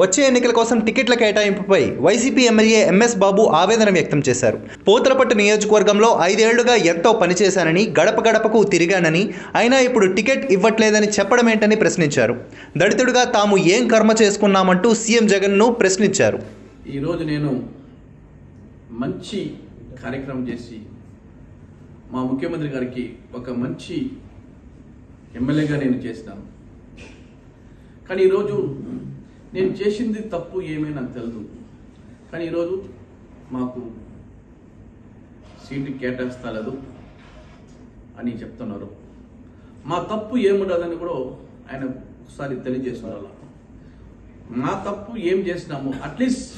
వచ్చే ఎన్నికల కోసం టికెట్ల కేటాయింపుపై వైసీపీ ఎమ్మెల్యే ఎంఎస్ బాబు ఆవేదన వ్యక్తం చేశారు. పోతలపట్టు నియోజకవర్గంలో ఐదేళ్ళుగా ఎంతో పనిచేశానని గడప గడపకు తిరిగానని అయినా ఇప్పుడు టికెట్ ఇవ్వట్లేదని చెప్పడం ఏంటని ప్రశ్నించారు. దళితుడిగా తాము ఏం కర్మ చేసుకున్నామంటూ సీఎం జగన్ను ప్రశ్నించారు. ఈరోజు నేను మంచి కార్యక్రమం చేసి మా ముఖ్యమంత్రి గారికి ఒక మంచి ఎమ్మెల్యేగా నేను చేసినాను కానీ ఈరోజు నేను చేసింది తప్పు ఏమైనా తెలుదు. తెలియదు కానీ ఈరోజు మాకు సీటు కేటాయిస్తలేదు అని చెప్తున్నారు. మా తప్పు ఏముండదని కూడా ఆయన ఒకసారి తెలియజేస్తున్నారు. మా తప్పు ఏం చేసినాము అట్లీస్ట్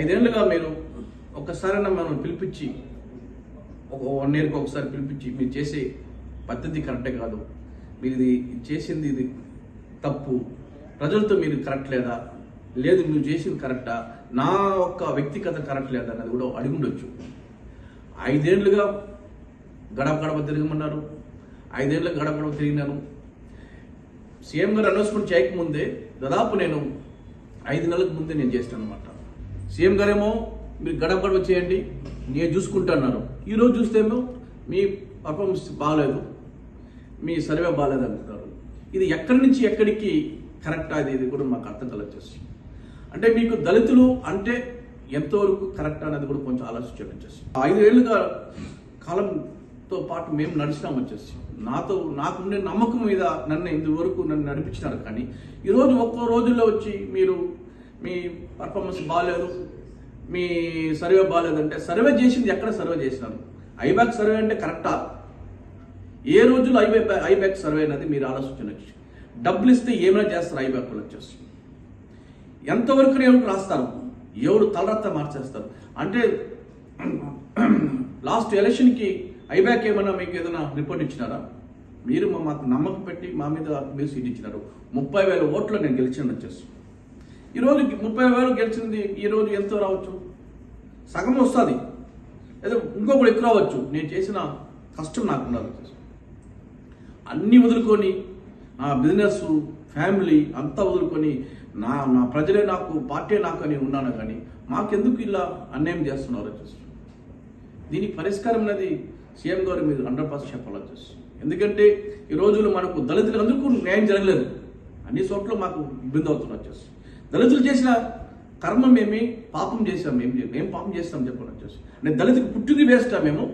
ఐదేళ్ళుగా మీరు ఒక్కసారైనా మనం పిలిపించి ఒక వన్ ఇయర్కి ఒకసారి పిలిపించి మీరు చేసే పద్ధతి కరెక్టే కాదు. మీరు ఇది చేసింది ఇది తప్పు. ప్రజలతో మీరు కరెక్ట్ లేదా? లేదు నువ్వు చేసింది కరెక్టా నా ఒక్క వ్యక్తిగత కరెక్ట్ లేదా అన్నది కూడా అడిగుండొచ్చు ఐదేళ్ళుగా గడప గడప తిరగమన్నారు. ఐదేళ్ళు గడప గడప తిరిగినాను. సీఎం గారు అనౌన్స్మెంట్ చేయకముందే దాదాపు నేను ఐదు నెలలకు ముందే నేను చేస్తాను అనమాట సీఎం గారేమో మీరు గడప గడప చేయండి నేను చూసుకుంటున్నారు ఈరోజు చూస్తేమో మీ పర్ఫార్మెన్స్ బాగాలేదు మీ సర్వే బాగాలేదు అంటున్నారు. ఇది ఎక్కడి నుంచి ఎక్కడికి కరెక్ట్ అది ఇది కూడా మాకు అర్థం కలగచ్చేసి అంటే మీకు దళితులు అంటే ఎంతవరకు కరెక్ట్ అనేది కూడా కొంచెం ఆలోచించడం వచ్చేసి ఐదు కాలంతో పాటు మేము నడిచినాం వచ్చేసి నాతో నాకుండే నమ్మకం మీద నన్ను ఇంతవరకు నన్ను నడిపించినారు కానీ ఈరోజు ఒక్కో రోజుల్లో వచ్చి మీరు మీ పర్ఫార్మెన్స్ బాగాలేదు మీ సర్వే బాగాలేదంటే సర్వే చేసింది ఎక్కడ సర్వే చేసినారు? ఐబ్యాక్ సర్వే అంటే కరెక్టా? ఏ రోజులు ఐబ్యాక్ ఐబ్యాక్ సర్వే అనేది మీరు ఆలోచించవచ్చు డబ్బులు ఇస్తే ఏమైనా చేస్తారు ఐబ్యాక్ వాళ్ళు వచ్చేసి ఎంతవరకు ఎవరికి రాస్తారు ఎవరు తలరత్త మార్చేస్తారు? అంటే లాస్ట్ ఎలక్షన్కి ఐబ్యాక్ ఏమైనా మీకు ఏదైనా రిపోర్ట్ ఇచ్చినారా? మీరు మా- మాకు నమ్మకం పెట్టి మా మీద మీరు సీట్ ఇచ్చినారు. ముప్పై వేల ఓట్లు నేను గెలిచాను వచ్చేసి ఈరోజు ముప్పై వేలు గెలిచింది ఈరోజు ఎంతో రావచ్చు? సగం వస్తుంది. ఏదో ఇంకొకటి ఎక్కువ రావచ్చు. నేను చేసిన కష్టం నాకు ఉండాలి. అన్నీ వదులుకొని నా బిజినెస్ ఫ్యామిలీ అంతా వదులుకొని నా నా ప్రజలే నాకు పార్టీ నాకు అని ఉన్నాను కానీ మాకెందుకు ఇలా అన్యాయం చేస్తున్నారో వచ్చేసి దీనికి పరిష్కారం అనేది సీఎం గారు మీరు హండ్రెడ్ పర్సెంట్ చెప్పాలో వచ్చేసి ఎందుకంటే ఈ రోజుల్లో మనకు దళితులు అందరికీ న్యాయం జరగలేదు. అన్ని చోట్ల మాకు ఇబ్బంది అవుతుంది వచ్చేసి దళితులు చేసిన కర్మ ఏమి పాపం చేసాం మేము మేము ఏం పాపం చేస్తాం చెప్పండి వచ్చేసి అంటే దళితులకు పుట్టింది వేస్తా మేము?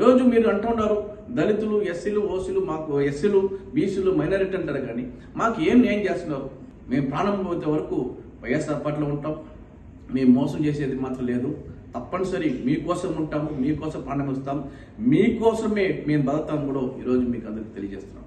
రోజు మీరు అంటున్నారు దళితులు ఎస్సీలు ఓసీలు మాకు ఎస్సీలు బీసీలు మైనారిటీ అంటారు కానీ మాకు ఏం న్యాయం చేస్తున్నారు? మేము ప్రాణం పోతే వరకు వైఎస్ఆర్ పార్టీలో ఉంటాం. మేము మోసం చేసేది మాత్రం లేదు. తప్పనిసరి మీకోసం ఉంటాము మీకోసం ప్రాణం ఇస్తాం. మీకోసమే మేము బతుకుతాం కూడా ఈరోజు మీకు అందరికి తెలియజేస్తున్నాం.